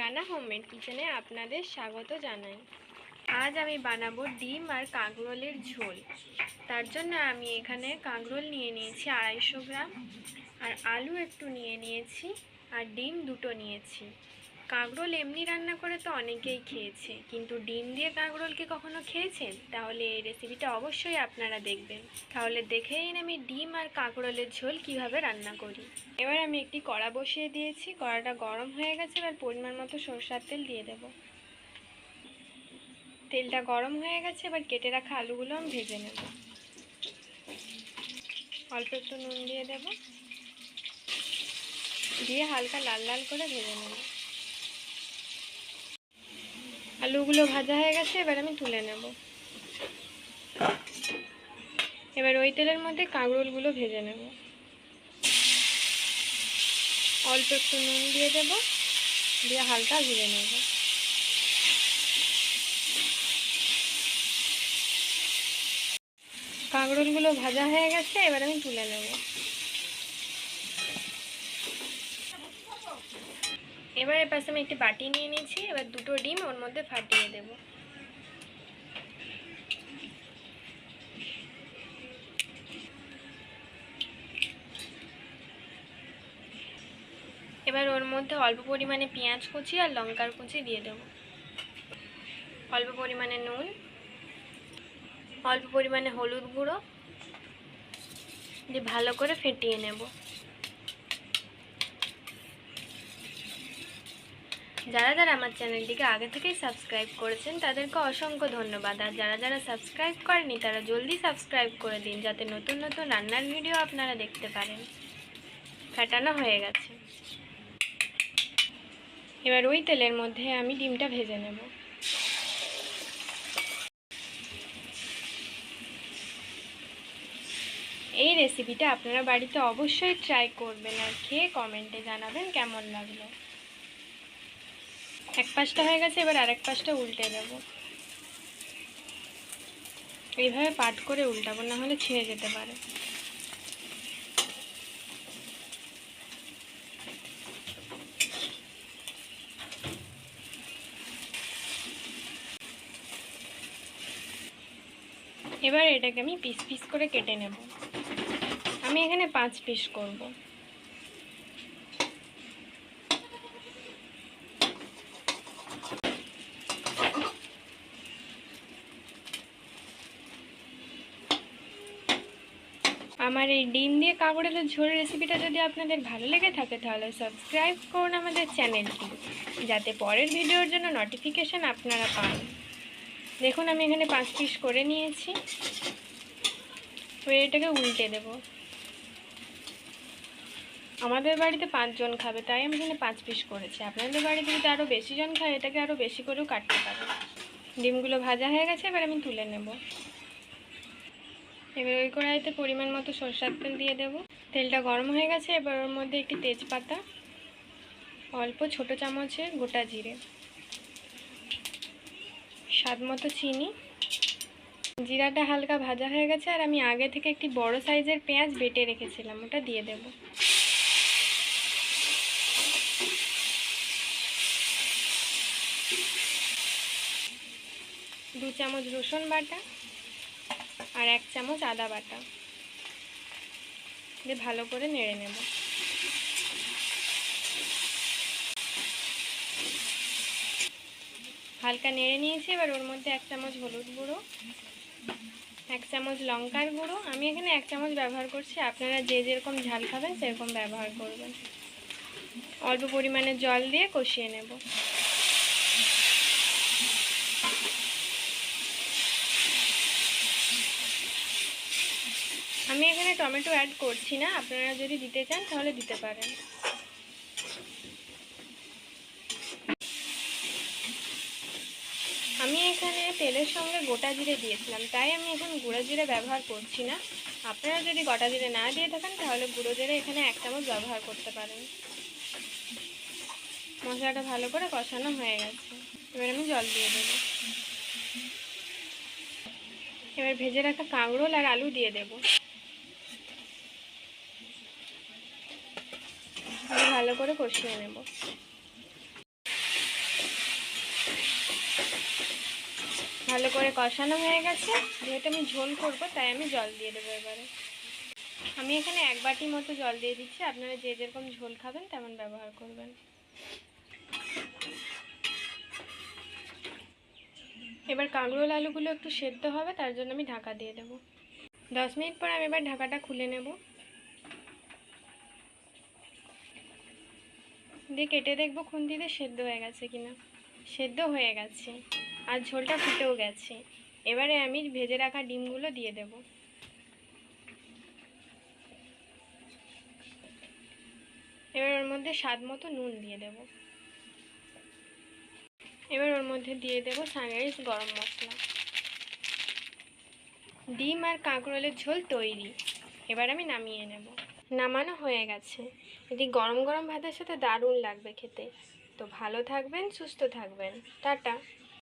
Rana homemade কিচেনে আপনাদের স্বাগত জানাই। আজ আমি বানাবো ডিম আর কাঁকরোলের ঝোল। তার জন্য আমি এখানে কাঁকরোল নিয়ে নিয়েছি আড়াইশো গ্রাম, আর আলু একটু নিয়ে নিয়েছি, আর ডিম দুটো নিয়েছি। কাঁকরোল এমনি রান্না করে তো অনেকেই খেয়েছে, কিন্তু ডিম দিয়ে কাঁকরোল কি কখনো খেয়েছেন? তাহলে এই রেসিপিটা অবশ্যই আপনারা দেখবেন। তাহলে দেখেই নিন আমি ডিম আর কাঁকরোলের ঝোল কীভাবে রান্না করি। এবার আমি একটি কড়া বসিয়ে দিয়েছি, কড়াটা গরম হয়ে গেছে, এবার পরিমাণ মতো সরষার তেল দিয়ে দেব। তেলটা গরম হয়ে গেছে, এবার কেটে রাখা আলুগুলো আমি ভেজে নেব। অল্প একটু নুন দিয়ে দেব। দিয়ে হালকা লাল লাল করে ভেজে নেব। আলুগুলো ভাজা হয়ে গেছে, এবার আমি তুলে নেব। এবার ওই তেলের মধ্যে কাঁকরোলগুলো ভেজে নেব। অল্প একটু নুন দিয়ে দেব, দিয়ে হালকা ভেজে নেব। কাঁকরোলগুলো ভাজা হয়ে গেছে, এবার আমি তুলে নেব। এবার এর পাশে আমি একটি বাটি নিয়ে নিয়েছি, এবার দুটো ডিম ওর মধ্যে ফাটিয়ে দেব। এবার ওর মধ্যে অল্প পরিমাণে পেঁয়াজ কুচি আর লঙ্কার কুচি দিয়ে দেব। অল্প পরিমাণে নুন, অল্প পরিমাণে হলুদ গুঁড়ো, দিয়ে ভালো করে ফেটিয়ে নেব। যারা যারা আমার চ্যানেলটিকে আগে থেকেই সাবস্ক্রাইব করেছেন, তাদেরকে অসংখ্য ধন্যবাদ। আর যারা যারা সাবস্ক্রাইব করেনি, তারা জলদি সাবস্ক্রাইব করে দিন, যাতে নতুন নতুন রান্নার ভিডিও আপনারা দেখতে পারেন। ফাটানো হয়ে গেছে। এবার ওই তেলের মধ্যে আমি ডিমটা ভেজে নেব। এই রেসিপিটা আপনারা বাড়িতে অবশ্যই ট্রাই করবেন আর খেয়ে কমেন্টে জানাবেন কেমন লাগল। এক পাশটা হয়ে গেছে, এবার আরেক পাশটা উল্টে দেব। এইভাবে পাট করে উল্টাবো, না হলে ছিঁড়ে যেতে পারে। এবার এটাকে আমি পিস পিস করে কেটে নেব। আমি এখানে পাঁচ পিস করব। আমার এই ডিম দিয়ে কাপড়ের ঝোল রেসিপিটা যদি আপনাদের ভালো লেগে থাকে, তাহলে সাবস্ক্রাইব করুন আমাদের চ্যানেলটি যাতে পরের ভিডিওর জন্য নোটিফিকেশান আপনারা পান। দেখুন, আমি এখানে পাঁচ পিস করে নিয়েছি। এটাকে উল্টে দেব। আমাদের বাড়িতে পাঁচজন খাবে, তাই আমি এখানে পাঁচ পিস করেছি। আপনাদের বাড়িতে যদি আরও বেশি জন খায়, এটাকে আরও বেশি করেও কাটতে পারেন ডিমগুলো ভাজা হয়ে গেছে, এবার আমি তুলে নেব। এবার ওই কড়াইতে পরিমাণ মতো সরষার তেল দিয়ে দেব। তেলটা গরম হয়ে গেছে, এবার ওর মধ্যে একটি তেজপাতা, অল্প ছোট চামচের গোটা জিরে, স্বাদ মতো চিনি। জিরাটা হালকা ভাজা হয়ে গেছে, আর আমি আগে থেকে একটি বড় সাইজের পেঁয়াজ বেটে রেখেছিলাম, ওটা দিয়ে দেব। দু চামচ রসুন বাটা আর এক চামচ আদা বাটা। দিয়ে ভালো করে নেড়ে নেব। হালকা নেড়ে নিয়েছি, এবার ওর মধ্যে এক চামচ হলুদ গুঁড়ো, এক চামচ লঙ্কার গুঁড়ো। আমি এখানে এক চামচ ব্যবহার করছি, আপনারা যে যেরকম ঝাল খাবেন সেরকম ব্যবহার করবেন। অল্প পরিমাণে জল দিয়ে কষিয়ে নেব। আমি এখানে টমেটো অ্যাড করছি না। আপনারা যদি দিতে চান, তাহলে দিতে পারেন। আমি এখানে তেলের সঙ্গে গোটা জিরে দিয়েছিলাম। তাই আমি এখন গুঁড়ো জিরে ব্যবহার করছি না। আপনারা যদি গোটা জিরে না দিয়ে থাকেন, তাহলে গুঁড়ো জিরে এখানে এক চামচ ব্যবহার করতে পারেন। মশলাটা ভালো করে কষানো হয়ে গেছে। এবার আমি জল দিয়ে দেব। এবার ভেজে রাখা কাঁকরোল আর আলু দিয়ে দেব। ভালো করে কষিয়ে নেব। ভালো করে কষানো হয়ে গেছে। যেহেতু আমি ঝোল করব, তাই আমি জল দিয়ে দেবো এবারে। আমি এখানে এক বাটি মতো জল দিয়ে দিচ্ছি। আপনারা যে যেরকম ঝোল খাবেন, তেমন ব্যবহার করবেন। এবার কাঁকরোল আলুগুলো একটু সেদ্ধ হবে, তার জন্য আমি ঢাকা দিয়ে দেবো। দশ মিনিট পর আমি এবার ঢাকাটা খুলে নেব। দিয়ে কেটে দেখব খুন্তিতে সেদ্ধ হয়ে গেছে কিনা। সেদ্ধ হয়ে গেছে আর ঝোলটা ফুটেও গেছে। এবারে আমি ভেজে রাখা ডিমগুলো দিয়ে দেব। এবার ওর মধ্যে স্বাদ মতো নুন দিয়ে দেব। এবার ওর মধ্যে দিয়ে দেব সানরাইজ গরম মশলা। ডিম আর কাঁকরোলের ঝোল তৈরি। এবার আমি নামিয়ে নেব। নামানো হয়ে গেছে। এটি গরম গরম ভাতের সাথে দারুণ লাগবে খেতে। তো ভালো থাকবেন, সুস্থ থাকবেন। টাটা।